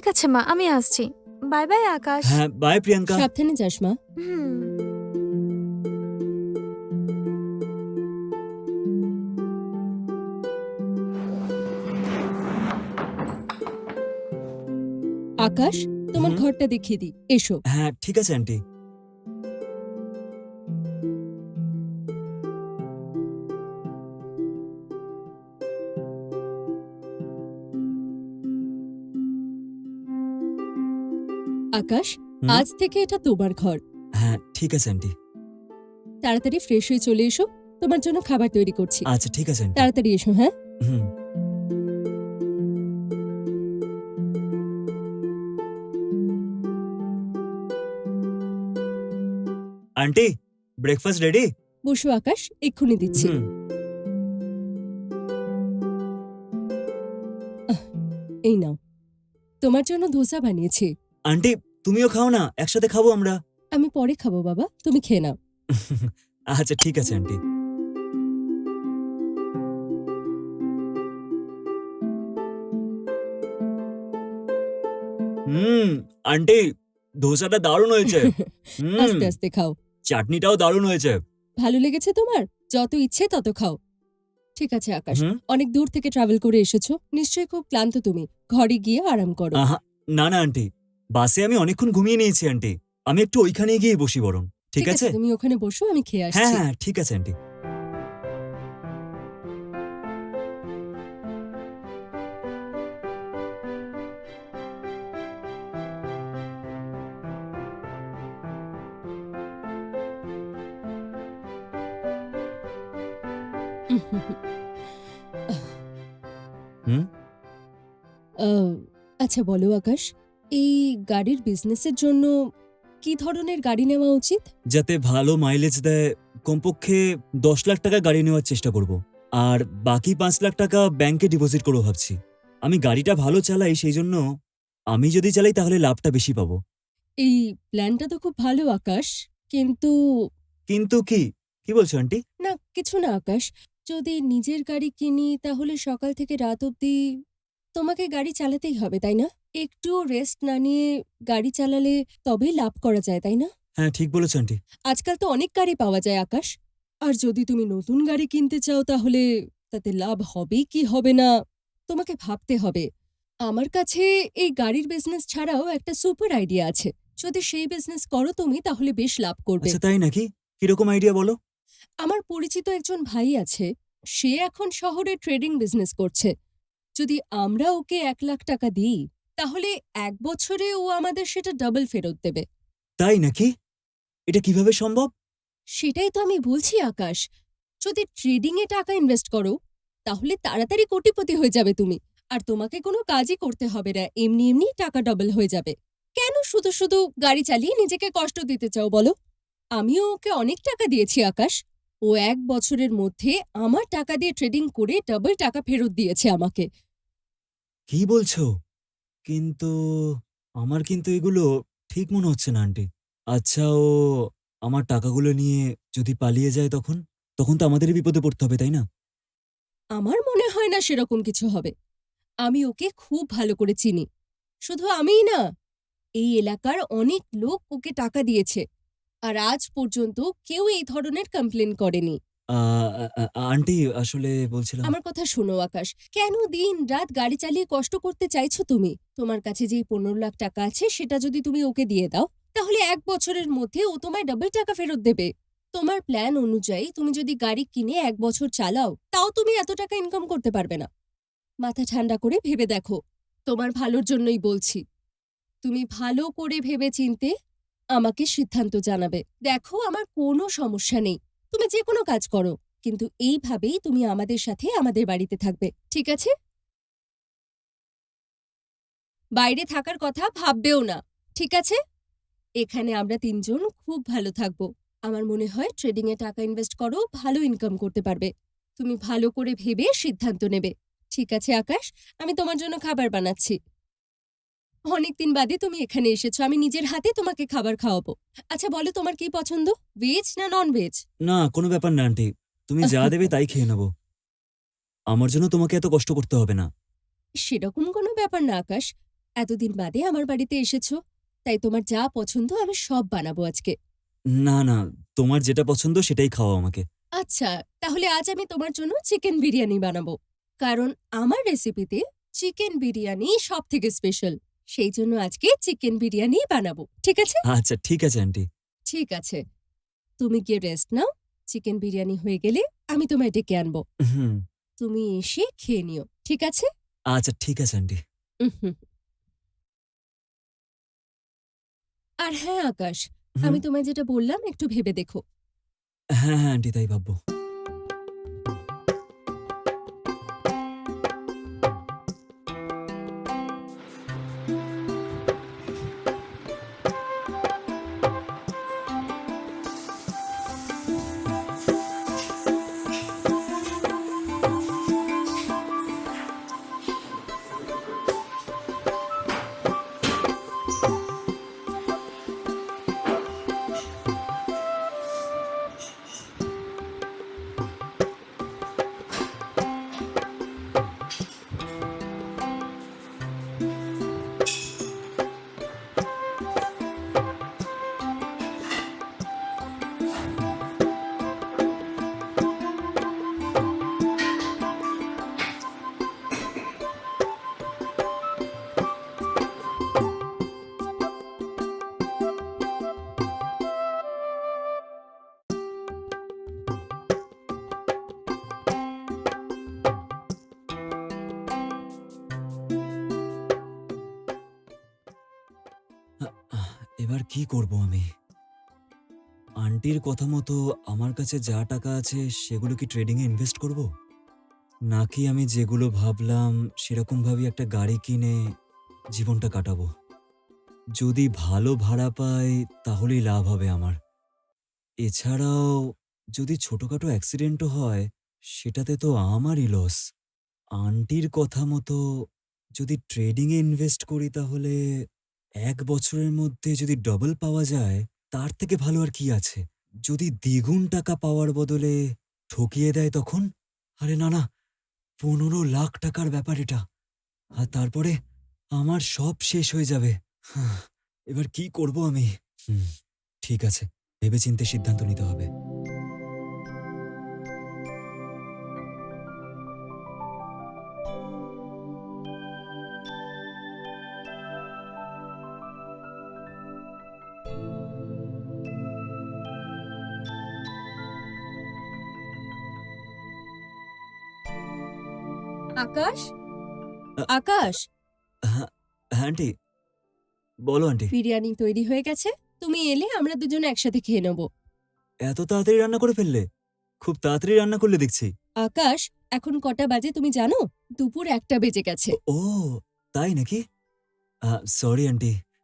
ঠিক আছে মা আমি আসছি। Bye bye Akash. হ্যাঁ বাই প্রিয়াঙ্কা। সাবধানে যাস মা। হুম। আকাশ তোমার ঘরটা দেখিয়ে দিই। এসো। হ্যাঁ ঠিক আছে আন্টি। আকাশ হুম? আজ থেকে এটা তোমার ঘর। হ্যাঁ ঠিক আছে আন্টি। তাড়াতাড়ি ফ্রেশ হয়ে চলে এসো তোমার জন্য খাবার তৈরি করছি। আচ্ছা ঠিক আছে আন্টি। তাড়াতাড়ি এসো হ্যাঁ? হুম। আন্টি ব্রেকফাস্ট রেডি বসো আকাশ এক্ষুনি দিচ্ছি। হুম। এই নাও। তোমার জন্য ধোসা বানিয়েছি। আন্টি তুমিও খাও না একসাথে খাব আমরা। আমি পরে খাব বাবা। তুমি খেয়ে নাও। আচ্ছা ঠিক আছে আন্টি। হুম আন্টি ধোসাটা দারুণ হয়েছে। হুম। আস্তে আস্তে খাও। চাটনিটাও দারুণ হয়েছে। ভালো লেগেছে তোমার? যত ইচ্ছে তত খাও। ঠিক আছে আকাশ। হুম। অনেক দূর থেকে ট্রাভেল করে এসেছ। নিশ্চয়ই খুব ক্লান্ত তুমি। ঘরে গিয়ে আরাম করো। আহা না না আন্টি। বাসে আমি অনেকক্ষণ ঘুমিয়ে নিয়েছি আন্টি। আমি একটু ওইখানে গিয়ে বসি বরং। ঠিক আছে? তুমি ওখানে বসো আমি খেয়ে হ্যাঁ আসছি। হ্যাঁ ঠিক আছে আন্টি। হুম? আহ, আচ্ছা বলো আকাশ। এই গাড়ির বিজনেসের জন্য কি ধরনের গাড়ি নেওয়া উচিত? যাতে ভালো মাইলেজ দেয় কমপক্ষে দশ লাখ টাকা গাড়ি নেওয়ার চেষ্টা করব। আর বাকি পাঁচ লাখ টাকা ব্যাংকে ডিপোজিট করব ভাবছি। আমি গাড়িটা ভালো চালাই সেই জন্য আমি যদি চালাই তাহলে লাভটা বেশি পাবো। এই প্ল্যানটা তো খুব ভালো আকাশ। কিন্তু কিন্তু কি? কি বলছো আন্টি না কিছু না আকাশ। যদি নিজের গাড়ি কিনি তাহলে সকাল থেকে রাত অবধি তোমাকে গাড়ি চালাতেই হবে তাই না? একটু রেস্ট না নিয়ে গাড়ি চালালে তবেই লাভ করা যায় তাই না? হ্যাঁ ঠিক বলেছ আন্টি আজকাল তো অনেক গাড়ি পাওয়া যায় আকাশ। আর যদি তুমি নতুন গাড়ি কিনতে চাও তাহলে তাতে লাভ হবে কি হবে না তোমাকে ভাবতে হবে। আমার কাছে এই গাড়ির বিজনেস ছাড়াও একটা সুপার আইডিয়া আছে। যদি সেই বিজনেস করো তুমি তাহলে বেশ লাভ করবে। আচ্ছা তাই নাকি? কীরকম আইডিয়া বলো? আমার পরিচিত একজন ভাই আছে সে এখন শহরে ট্রেডিং বিজনেস করছে। যদি আমরা ওকে এক লাখ টাকা দিই তাহলে এক বছরে ও আমাদের সেটা ডাবল ফেরত দেবে। তাই নাকি? এটা কীভাবে সম্ভব? সেটাই তো আমি বলছি আকাশ। যদি ট্রেডিং এ টাকা ইনভেস্ট করো তাহলে তাড়াতাড়ি কোটিপতি হয়ে যাবে তুমি। আর তোমাকে কোনো কাজই করতে হবে না এমনি এমনি টাকা ডবল হয়ে যাবে। কেন শুধু শুধু গাড়ি চালিয়ে নিজেকে কষ্ট দিতে চাও বলো? আমিও ওকে অনেক টাকা দিয়েছি আকাশ। ও এক বছরের মধ্যে আমার টাকা দিয়ে ট্রেডিং করে ডাবল টাকা ফেরত দিয়েছে আমাকে। কি বলছো? কিন্তু আমার কিন্তু এগুলো ঠিক মনে হচ্ছে না, আন্টি। আচ্ছা ও আমার টাকাগুলো নিয়ে যদি পালিয়ে যায় তখন? তখন তো আমাদেরই বিপদে পড়তে হবে, তাই না? আমার মনে হয় না সেরকম কিছু হবে। আমি ওকে খুব ভালো করে চিনি। শুধু আমিই না, এই এলাকার অনেক লোক ওকে টাকা দিয়েছে। আর আজ পর্যন্ত কেউ এই ধরনের কমপ্লেন করেনি। আন্টি আসলে বলছিলাম আমার কথা শোনো আকাশ। কেন দিন রাত গাড়ি চালিয়ে কষ্ট করতে চাইছো তুমি? তোমার কাছে যেই পনেরো লাখ টাকা আছে, সেটা যদি তুমি ওকে দিয়ে দাও, তাহলে এক বছরের মধ্যে ও তোমায় ডাবল টাকা ফেরত দেবে। তোমার প্ল্যান অনুযায়ী তুমি যদি গাড়ি কিনে এক বছর চালাও, তাও তুমি এত টাকা ইনকাম করতে পারবে না। মাথা ঠান্ডা করে ভেবে দেখো। তোমার ভালোর জন্যই বলছি। তুমি ভালো করে ভেবে চিনতে আমাকে সিদ্ধান্ত জানাবে। দেখো আমার কোনো সমস্যা নেই। তুমি যে কোনো কাজ করো, কিন্তু এইভাবেই তুমি আমাদের সাথে আমাদের বাড়িতে থাকবে, ঠিক আছে? বাইরে থাকার কথা ভাববেও না, ঠিক আছে? এখানে আমরা তিনজন খুব ভালো থাকব। আমার মনে হয় ট্রেডিংয়ে টাকা ইনভেস্ট করো, ভালো ইনকাম করতে পারবে। তুমি ভালো করে ভেবে সিদ্ধান্ত নেবে, ঠিক আছে আকাশ? আমি তোমার জন্য খাবার বানাচ্ছি। অনেকদিন বাদে তুমি এখানে এসেছ আমি নিজের হাতে তোমাকে খাবার খাওয়াবো। আচ্ছা বলো তোমার কি পছন্দ ভেজ না নন ভেজ না কোনো ব্যাপার না আন্টি তুমি যা দেবে তাই খেয়ে নেব। আমার জন্য তোমাকে এত কষ্ট করতে হবে না। সেরকম কোনো ব্যাপার না আকাশ। এতদিন বাদে আমার বাড়িতে এসেছ তাই তোমার যা পছন্দ আমি সব বানাবো আজকে। না না তোমার যেটা পছন্দ সেটাই খাওয়াও আমাকে। আচ্ছা তাহলে আজ আমি তোমার জন্য চিকেন বিরিয়ানি বানাবো। কারণ আমার রেসিপিতে চিকেন বিরিয়ানি সব থেকে স্পেশাল সেই জন্য আজকে চিকেন বিরিয়ানি বানাবো ঠিক আছে? আচ্ছা ঠিক আছে আন্টি। ঠিক আছে। তুমি গিয়ে রেস্ট নাও চিকেন বিরিয়ানি হয়ে গেলে আমি তোমায় ডেকে আনব। হুম। তুমি এসে খেয়ে নিও ঠিক আছে? আচ্ছা ঠিক আছে আন্টি। উহুম। আর হ্যাঁ আকাশ আমি তোমায় যেটা বললাম একটু ভেবে দেখো। হ্যাঁ হ্যাঁ আন্টি তাই ভাববো। এবার কি করব আমি? আন্টির কথা মতো আমার কাছে যা টাকা আছে সেগুলো কি ট্রেডিংয়ে ইনভেস্ট করব? নাকি আমি যেগুলো ভাবলাম সেরকমভাবে একটা গাড়ি কিনে জীবনটা কাটাবো? যদি ভালো ভাড়া পাই তাহলেই লাভ হবে আমার। এছাড়াও যদি ছোটখাটো অ্যাক্সিডেন্টও হয় সেটাতে তো আমারই লস আন্টির কথা মতো যদি ট্রেডিংয়ে ইনভেস্ট করি তাহলে এক বছরের মধ্যে যদি ডবল পাওয়া যায়, তার থেকে ভালো আর কি আছে? যদি দ্বিগুণ টাকা পাওয়ার বদলে ঠকিয়ে দেয় তখন? আরে না না, পনেরো লাখ টাকার ব্যাপার এটা। আর তারপরে আমার সব শেষ হয়ে যাবে। এবার কি করব আমি? ঠিক আছে, ভেবেচিন্তে সিদ্ধান্ত নিতে হবে। আকাশ? আকাশ? হ্যাঁ হ্যাঁ, আন্টি। বলো আন্টি। বিরিয়ানি তৈরি হয়ে গেছে তুমি এলে আমরা দুজন একসাথে খেয়ে নেব। এত তাড়াতাড়ি রান্না করে ফেললে? খুব তাড়াতাড়ি রান্না করলে দেখছি। আকাশ এখন কটা বাজে তুমি জানো? দুপুর একটা বেজে গেছে। ও তাই নাকি? Sorry aunty.